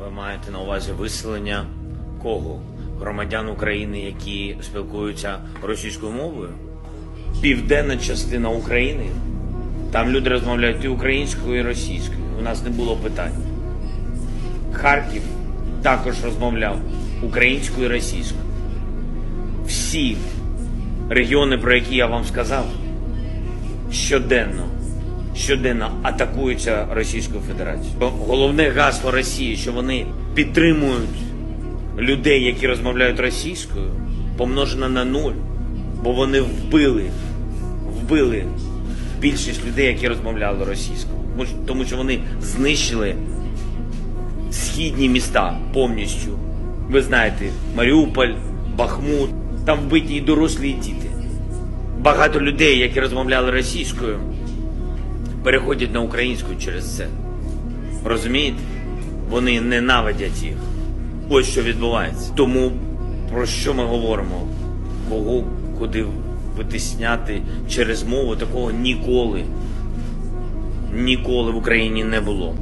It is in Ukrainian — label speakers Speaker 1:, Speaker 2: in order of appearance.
Speaker 1: Ви маєте на увазі виселення кого? Громадян України, які спілкуються російською мовою? Південна частина України. Там люди розмовляють і українською, і російською. У нас не було питань. Харків також розмовляв українською і російською. Всі регіони, про які я вам сказав, щоденно, щоденно атакуються Російською Федерацією. Головне гасло Росії, що вони підтримують людей, які розмовляють російською, помножено на нуль, бо вони вбили, вбили більшість людей, які розмовляли російською. Тому що- вони знищили східні міста повністю. Ви знаєте, Маріуполь, Бахмут, там вбиті і дорослі, і діти. Багато людей, які розмовляли російською, переходять на українську через це. Розумієте? Вони ненавидять їх. Ось що відбувається. Тому про що ми говоримо? Кого куди витисняти через мову, такого ніколи, ніколи в Україні не було.